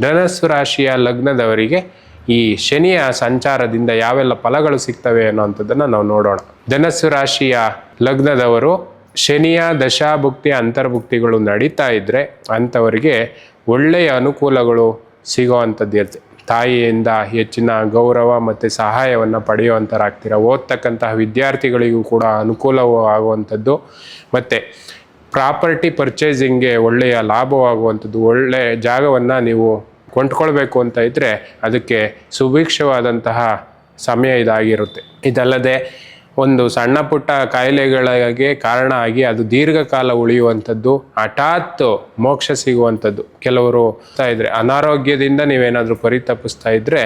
ಧನಸ್ಸು ರಾಶಿಯ ಲಗ್ನದವರಿಗೆ ಈ ಶನಿಯ ಸಂಚಾರದಿಂದ ಯಾವೆಲ್ಲ ಫಲಗಳು ಸಿಗ್ತವೆ ಅನ್ನೋವಂಥದ್ದನ್ನು ನಾವು ನೋಡೋಣ. ಧನಸ್ಸು ರಾಶಿಯ ಲಗ್ನದವರು ಶನಿಯ ದಶಾಭುಕ್ತಿ ಅಂತರ್ಭುಕ್ತಿಗಳು ನಡೀತಾ ಇದ್ದರೆ ಅಂಥವರಿಗೆ ಒಳ್ಳೆಯ ಅನುಕೂಲಗಳು ಸಿಗೋವಂಥದ್ದು ಇರುತ್ತೆ. ತಾಯಿಯಿಂದ ಹೆಚ್ಚಿನ ಗೌರವ ಮತ್ತು ಸಹಾಯವನ್ನು ಪಡೆಯುವಂಥರಾಗ್ತೀರ ಓದ್ತಕ್ಕಂತಹ ವಿದ್ಯಾರ್ಥಿಗಳಿಗೂ ಕೂಡ ಅನುಕೂಲವೂ ಆಗುವಂಥದ್ದು ಮತ್ತು ಪ್ರಾಪರ್ಟಿ ಪರ್ಚೇಸಿಂಗ್ಗೆ ಒಳ್ಳೆಯ ಲಾಭವಾಗುವಂಥದ್ದು ಒಳ್ಳೆಯ ಜಾಗವನ್ನು ನೀವು ಕೊಂಡ್ಕೊಳ್ಬೇಕು ಅಂತ ಇದ್ದರೆ ಅದಕ್ಕೆ ಸುಭಿಕ್ಷವಾದಂತಹ ಸಮಯ ಇದಾಗಿರುತ್ತೆ. ಇದಲ್ಲದೆ ಒಂದು ಸಣ್ಣ ಪುಟ್ಟ ಕಾಯಿಲೆಗಳಿಗೆ ಕಾರಣ ಆಗಿ ಅದು ದೀರ್ಘಕಾಲ ಉಳಿಯುವಂಥದ್ದು, ಹಠಾತ್ ಮೋಕ್ಷ ಸಿಗುವಂಥದ್ದು. ಕೆಲವರು ಇದ್ರೆ ಅನಾರೋಗ್ಯದಿಂದ ನೀವೇನಾದರೂ ಪರಿತಪಿಸ್ತಾ ಇದ್ದರೆ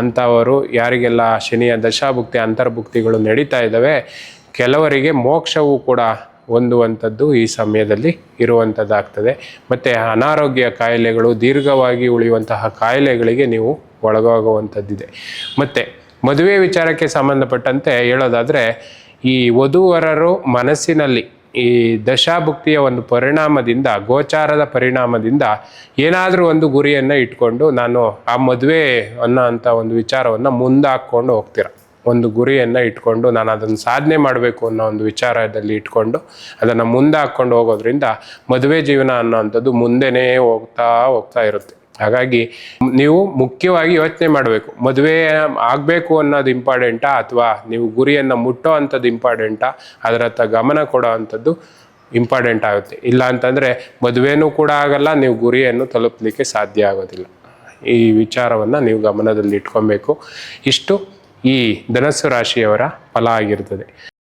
ಅಂಥವರು ಯಾರಿಗೆಲ್ಲ ಶನಿಯ ದಶಾಭುಕ್ತಿ, ಅಂತರ್ಭುಕ್ತಿಗಳು ನಡೀತಾ ಇದ್ದಾವೆ, ಕೆಲವರಿಗೆ ಮೋಕ್ಷವೂ ಕೂಡ ಹೊಂದುವಂಥದ್ದು ಈ ಸಮಯದಲ್ಲಿ ಇರುವಂಥದ್ದಾಗ್ತದೆ. ಮತ್ತು ಅನಾರೋಗ್ಯ ಕಾಯಿಲೆಗಳು ದೀರ್ಘವಾಗಿ ಉಳಿಯುವಂತಹ ಕಾಯಿಲೆಗಳಿಗೆ ನೀವು ಒಳಗಾಗುವಂಥದ್ದಿದೆ. ಮತ್ತು ಮದುವೆ ವಿಚಾರಕ್ಕೆ ಸಂಬಂಧಪಟ್ಟಂತೆ ಹೇಳೋದಾದರೆ, ಈ ವಧುವರರು ಮನಸ್ಸಿನಲ್ಲಿ ಈ ದಶಾಭುಕ್ತಿಯ ಒಂದು ಪರಿಣಾಮದಿಂದ, ಗೋಚಾರದ ಪರಿಣಾಮದಿಂದ ಏನಾದರೂ ಒಂದು ಗುರಿಯನ್ನು ಇಟ್ಕೊಂಡು, ನಾನು ಆ ಮದುವೆ ಅನ್ನೋ ಅಂಥ ಒಂದು ವಿಚಾರವನ್ನು ಮುಂದಾಕ್ಕೊಂಡು ಹೋಗ್ತೀರ. ಒಂದು ಗುರಿಯನ್ನು ಇಟ್ಕೊಂಡು ನಾನು ಅದನ್ನು ಸಾಧನೆ ಮಾಡಬೇಕು ಅನ್ನೋ ಒಂದು ವಿಚಾರದಲ್ಲಿ ಇಟ್ಕೊಂಡು ಅದನ್ನು ಮುಂದೆ ಹಾಕ್ಕೊಂಡು ಹೋಗೋದ್ರಿಂದ ಮದುವೆ ಜೀವನ ಅನ್ನೋವಂಥದ್ದು ಮುಂದೆನೇ ಹೋಗ್ತಾ ಹೋಗ್ತಾ ಇರುತ್ತೆ. ಹಾಗಾಗಿ ನೀವು ಮುಖ್ಯವಾಗಿ ಯೋಚನೆ ಮಾಡಬೇಕು. ಮದುವೆ ಆಗಬೇಕು ಅನ್ನೋದು ಇಂಪಾರ್ಟೆಂಟಾ ಅಥವಾ ನೀವು ಗುರಿಯನ್ನು ಮುಟ್ಟೋ ಅಂಥದ್ದು ಇಂಪಾರ್ಟೆಂಟಾ? ಅದರತ್ತ ಗಮನ ಕೊಡೋ ಅಂಥದ್ದು ಇಂಪಾರ್ಟೆಂಟ್ ಆಗುತ್ತೆ. ಇಲ್ಲ ಅಂತಂದರೆ ಮದುವೆನೂ ಕೂಡ ಆಗಲ್ಲ, ನೀವು ಗುರಿಯನ್ನು ತಲುಪಲಿಕ್ಕೆ ಸಾಧ್ಯ ಆಗೋದಿಲ್ಲ. ಈ ವಿಚಾರವನ್ನು ನೀವು ಗಮನದಲ್ಲಿ ಇಟ್ಕೊಬೇಕು. ಇಷ್ಟು. ಈ ಧನಸ್ಸು ರಾಶಿಯವರ ಫಲ ಆಗಿರ್ತದೆ.